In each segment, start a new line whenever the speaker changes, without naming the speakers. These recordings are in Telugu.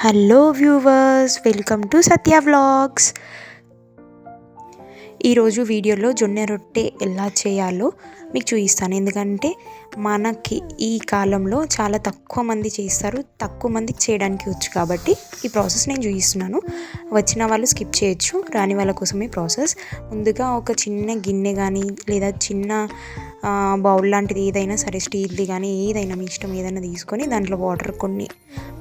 Hello viewers welcome to Satya vlogs ఈరోజు వీడియోలో జొన్న రొట్టె ఎలా చేయాలో మీకు చూపిస్తాను. ఎందుకంటే మనకి ఈ కాలంలో చాలా తక్కువ మంది చేస్తారు. తక్కువ మందికి చేయడానికి వచ్చు కాబట్టి ఈ ప్రాసెస్ నేను చూపిస్తున్నాను. వచ్చిన వాళ్ళు స్కిప్ చేయొచ్చు. రాని వాళ్ళ కోసమే ప్రాసెస్. ముందుగా ఒక చిన్న గిన్నె కానీ లేదా చిన్న బౌల్ లాంటిది ఏదైనా సరే స్టీల్ది కానీ ఏదైనా మీ ఇష్టం ఏదైనా తీసుకొని దాంట్లో వాటర్ కొన్ని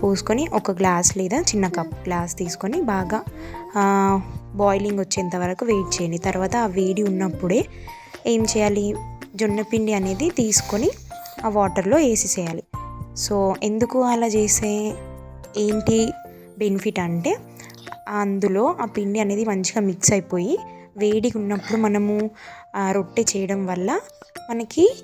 పోసుకొని ఒక గ్లాస్ లేదా చిన్న కప్ గ్లాస్ తీసుకొని బాగా బాయిలింగ్ వచ్చేంత వరకు వెయిట్ చేయండి. తర్వాత ఆ వేడి ఉన్నప్పుడే ఏం చేయాలి? జొన్న పిండి అనేది తీసుకొని ఆ వాటర్లో వేసేసేయాలి. సో ఎందుకు అలా చేసే ఏంటి బెనిఫిట్ అంటే అందులో ఆ పిండి అనేది మంచిగా మిక్స్ అయిపోయి వేడిగా ఉన్నప్పుడు మనము రొట్టె చేయడం వల్ల మనకి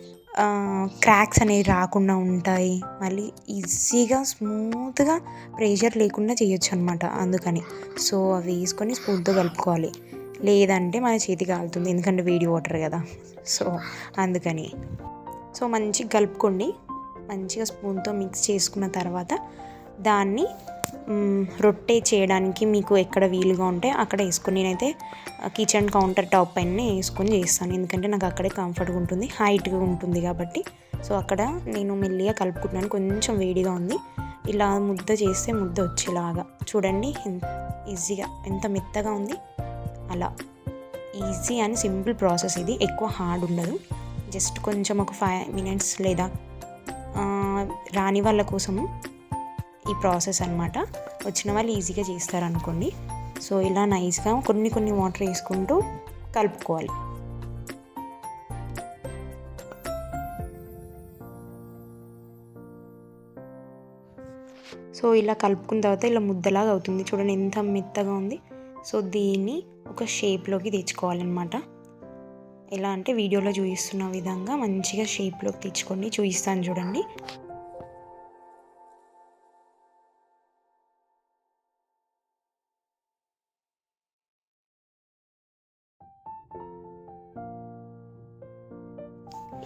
క్రాక్స్ అనేవి రాకుండా ఉంటాయి. మళ్ళీ ఈజీగా స్మూత్గా ప్రెషర్ లేకుండా చేయొచ్చు అనమాట అందుకని. సో అవి వేసుకొని స్పూన్తో కలుపుకోవాలి. లేదంటే మన చేతి కాలుతుంది. ఎందుకంటే వేడి వాటర్ కదా. సో అందుకని. సో మంచిగా కలుపుకోండి. మంచిగా స్పూన్తో మిక్స్ చేసుకున్న తర్వాత దాన్ని రొట్టె చేయడానికి మీకు ఎక్కడ వీలుగా ఉంటే అక్కడ వేసుకుని నేనైతే కిచెన్ కౌంటర్ టాప్ పైన వేసుకొని చేస్తాను. ఎందుకంటే నాకు అక్కడే కంఫర్ట్గా ఉంటుంది హైట్గా ఉంటుంది కాబట్టి. సో అక్కడ నేను మెల్లిగా కలుపుకుంటున్నాను. కొంచెం వేడిగా ఉంది. ఇలా ముద్ద చేస్తే ముద్ద వచ్చేలాగా. చూడండి ఈజీగా ఎంత మెత్తగా ఉంది. అలా. ఈజీ అండ్ సింపుల్ ప్రాసెస్ ఇది. ఎక్కువ హార్డ్ ఉండదు. జస్ట్ కొంచెం ఒక ఫైవ్ మినిట్స్ లేదా రాని వాళ్ళ కోసము ఈ ప్రాసెస్ అనమాట వచ్చిన వాళ్ళు ఈజీగా చేస్తారనుకోండి. సో ఇలా నైస్గా కొన్ని కొన్ని వాటర్ వేసుకుంటూ కలుపుకోవాలి. సో ఇలా కలుపుకున్న తర్వాత ఇలా ముద్దలాగా అవుతుంది. చూడండి ఎంత మెత్తగా ఉంది. సో దీన్ని ఒక షేప్లోకి తెచ్చుకోవాలన్నమాట. ఎలా అంటే వీడియోలో చూపిస్తున్న విధంగా మంచిగా షేప్లోకి తెచ్చుకోండి చూపిస్తాను చూడండి.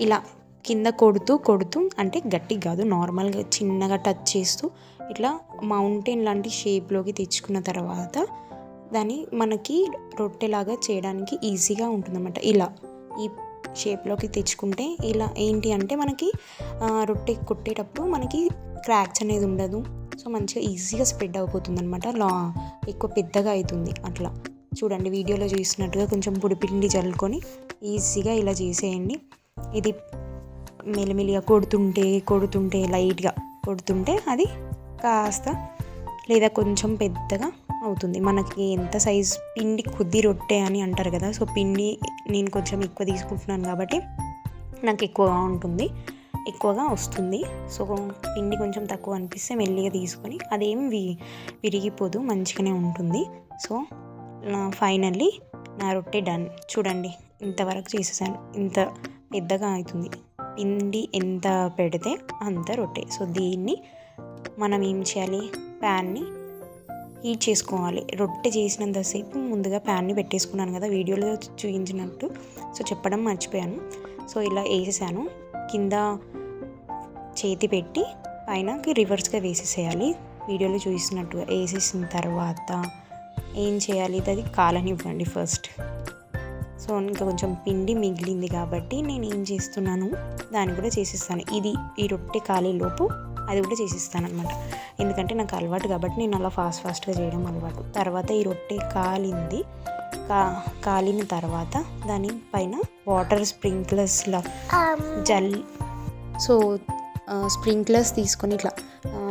ఇలా కింద కొడుతూ కొడుతూ అంటే గట్టి కాదు నార్మల్గా చిన్నగా టచ్ చేస్తూ ఇట్లా మౌంటైన్ లాంటి షేప్లోకి తెచ్చుకున్న తర్వాత దాన్ని మనకి రొట్టెలాగా చేయడానికి ఈజీగా ఉంటుందన్నమాట. ఇలా ఈ షేప్లోకి తెచ్చుకుంటే ఇలా ఏంటి అంటే మనకి రొట్టె కొట్టేటప్పుడు మనకి క్రాక్స్ అనేది ఉండదు. సో మంచిగా ఈజీగా స్ప్రెడ్ అయిపోతుంది అనమాట లా ఎక్కువ పెద్దగా అవుతుంది అట్లా. చూడండి వీడియోలో చూసినట్టుగా కొంచెం పొడిపిండి చల్లుకొని ఈజీగా ఇలా చేసేయండి. ఇది మెల్లిమెల్లిగా కొడుతుంటే కొడుతుంటే లైట్గా కొడుతుంటే అది కాస్త లేదా కొంచెం పెద్దగా అవుతుంది. మనకి ఎంత సైజ్ పిండి కొద్ది రొట్టె అని అంటారు కదా సో పిండి నేను కొంచెం ఎక్కువ తీసుకుంటున్నాను కాబట్టి నాకు ఎక్కువగా ఉంటుంది ఎక్కువగా వస్తుంది. సో పిండి కొంచెం తక్కువ అనిపిస్తే మెల్లిగా తీసుకొని అదేం వి విరిగిపోదు మంచిగానే ఉంటుంది. సో ఫైనల్లీ నా రొట్టె డన్. చూడండి ఇంతవరకు చేసేసాను. ఇంత పెద్దగా అవుతుంది. పిండి ఎంత పెడితే అంత రొట్టె. సో దీన్ని మనం ఏం చేయాలి? ప్యాన్ని హీట్ చేసుకోవాలి. రొట్టె చేసినంతసేపు ముందుగా ప్యాన్ని పెట్టేసుకున్నాను కదా వీడియోలో చూపించినట్టు. సో చెప్పడం మర్చిపోయాను. సో ఇలా వేసేసాను. కింద చేతి పెట్టి పైనకి రివర్స్గా వేసేసేయాలి. వీడియోలో చూసినట్టుగా వేసేసిన తర్వాత ఏం చేయాలి? అది కాలనివ్వండి ఫస్ట్. సో ఇంకా కొంచెం పిండి మిగిలింది కాబట్టి నేను ఏం చేస్తున్నాను దాన్ని కూడా చేసిస్తాను. ఇది ఈ రొట్టె లోపు అది కూడా చేసిస్తాను అనమాట ఎందుకంటే నాకు అలవాటు కాబట్టి నేను అలా ఫాస్ట్ ఫాస్ట్గా చేయడం అలవాటు. తర్వాత ఈ రొట్టె కాలింది. కా కాలిన తర్వాత దాని పైన వాటర్ స్ప్రింక్లర్స్లా జల్ సో స్ప్రింక్లర్స్ తీసుకొని ఇట్లా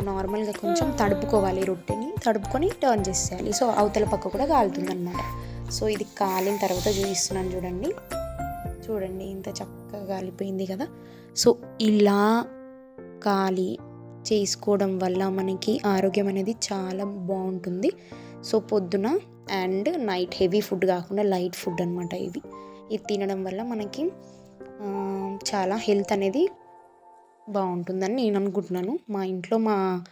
నార్మల్గా కొంచెం తడుపుకోవాలి రొట్టెని. తడుపుకొని టర్న్ చేసేయాలి. సో అవతల పక్క కూడా కాలుతుంది అనమాట సో ఇది కాలిన తర్వాత చూపిస్తున్నాను చూడండి. చూడండి ఇంత చక్కగా కాలిపోయింది కదా. సో ఇలా కాలి చేసుకోవడం వల్ల మనకి ఆరోగ్యం అనేది చాలా బాగుంటుంది. సో పొద్దున అండ్ నైట్ హెవీ ఫుడ్ కాకుండా లైట్ ఫుడ్ అనమాట ఇవి. ఇది తినడం వల్ల మనకి చాలా హెల్త్ అనేది బాగుంటుందని నేను అనుకుంటున్నాను. మా ఇంట్లో మా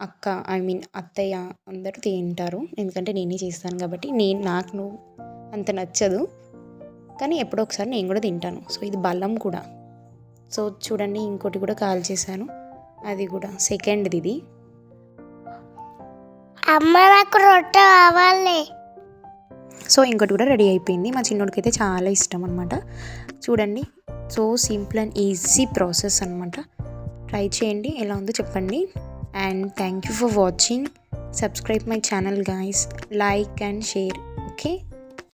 అక్క ఐ మీన్ అత్తయ్య అందరూ తింటారు. ఎందుకంటే నేనే చేస్తాను కాబట్టి నేను నాకు అంత నచ్చదు. కానీ ఎప్పుడో ఒకసారి నేను కూడా తింటాను. సో ఇది బలం కూడా. సో చూడండి ఇంకోటి కూడా కాల్ చేశాను. అది కూడా సెకండ్ది ఇది.
అమ్మ నాకు రొట్టె కావాలి.
సో ఇంకోటి కూడా రెడీ అయిపోయింది. మా చిన్నోడికి అయితే చాలా ఇష్టం అనమాట చూడండి so simple and easy process అనమాట ట్రై చేయండి. ఎలా ఉందో చెప్పండి. and thank you for watching. Subscribe my channel guys. Like and share okay?